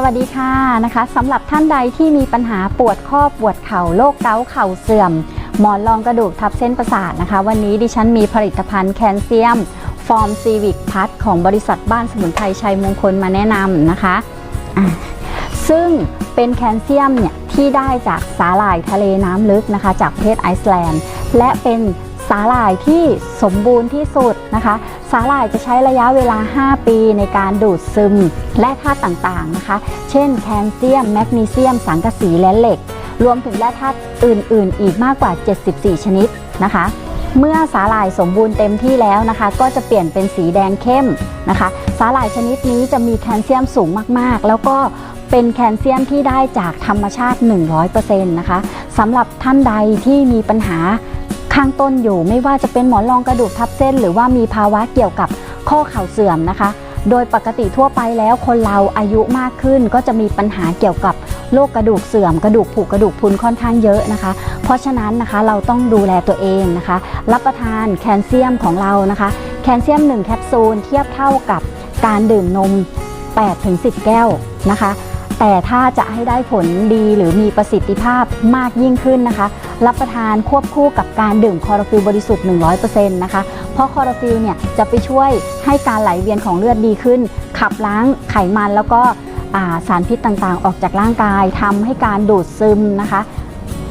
สวัสดีค่ะนะคะสำหรับท่านใดที่มีปัญหาปวดข้อปวดเข่าโรคเกาต์เข่าเสื่อม หมอนรองกระดูกทับเส้นประสาทนะคะ วันนี้ดิฉันมีผลิตภัณฑ์แคลเซียม ฟอร์มซีวิกพัทของบริษัทบ้านสมุนไพรชัยมงคลมาแนะนำนะคะะซึ่งเป็นแคลเซียมเนี่ยที่ได้จากสาหร่ายทะเลน้ำลึกนะคะ จากประเทศไอซ์แลนด์ และเป็น สาหร่ายที่สมบูรณ์ที่สุดนะคะ สาหร่ายจะใช้ระยะเวลา 5 ปีในการดูดซึมและธาตุต่างๆนะคะ เช่นแคลเซียม แมกนีเซียม สังกะสีและเหล็ก รวมถึงแร่ธาตุอื่น ๆ อีกมากกว่า 74 ชนิดนะคะเมื่อสาหร่ายสมบูรณ์เต็มที่แล้วนะคะ ก็จะเปลี่ยนเป็นสีแดงเข้มนะคะ สาหร่ายชนิดนี้จะมีแคลเซียมสูงมากๆ แล้วก็เป็นแคลเซียมที่ได้จากธรรมชาติ 100%นะคะสำหรับท่านใดที่มีปัญหา ข้างต้นอยู่ ไม่ว่าจะเป็นหมอนรองกระดูกทับเส้น หรือว่ามีภาวะเกี่ยวกับข้อเข่าเสื่อมนะคะ โดยปกติทั่วไปแล้วคนเราอายุมากขึ้นก็จะมีปัญหาเกี่ยวกับโรคกระดูกเสื่อมกระดูกผุกระดูกพุนค่อนข้างเยอะนะคะ เพราะฉะนั้นนะคะเราต้องดูแลตัวเองนะคะ รับประทานแคลเซียมของเรานะคะ แคลเซียม 1 แคปซูลเทียบเท่ากับการดื่มนม 8-10 แก้วนะคะ แต่ถ้าจะให้ได้ผลดีหรือมีประสิทธิภาพมากยิ่งขึ้นนะคะ รับประทานควบคู่กับการดื่มคอโรฟิลบริสุทธิ์ 100%นะคะ เพราะคอโรฟิลเนี่ยจะไปช่วยให้การไหลเวียนของเลือดดีขึ้น ขับล้างไขมันแล้วก็สารพิษต่างๆ ออกจากร่างกายทำให้การดูดซึมนะคะ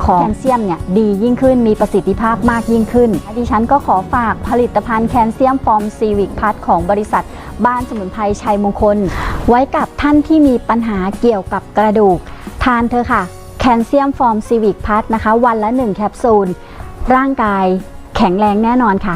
ของแคลเซียมเนี่ยดียิ่งขึ้นมีประสิทธิภาพมากยิ่งขึ้น ดิฉันก็ขอฝากผลิตภัณฑ์แคลเซียมฟอร์มซีวิกพัทของบริษัทบ้านสมุนไพรชัยมงคล ไว้กับท่านที่มีปัญหาเกี่ยวกับกระดูก ทานเธอค่ะแคลเซียมฟอร์มซีวิกพัทนะคะ วันละ 1 แคปซูล ร่างกายแข็งแรงแน่นอนค่ะ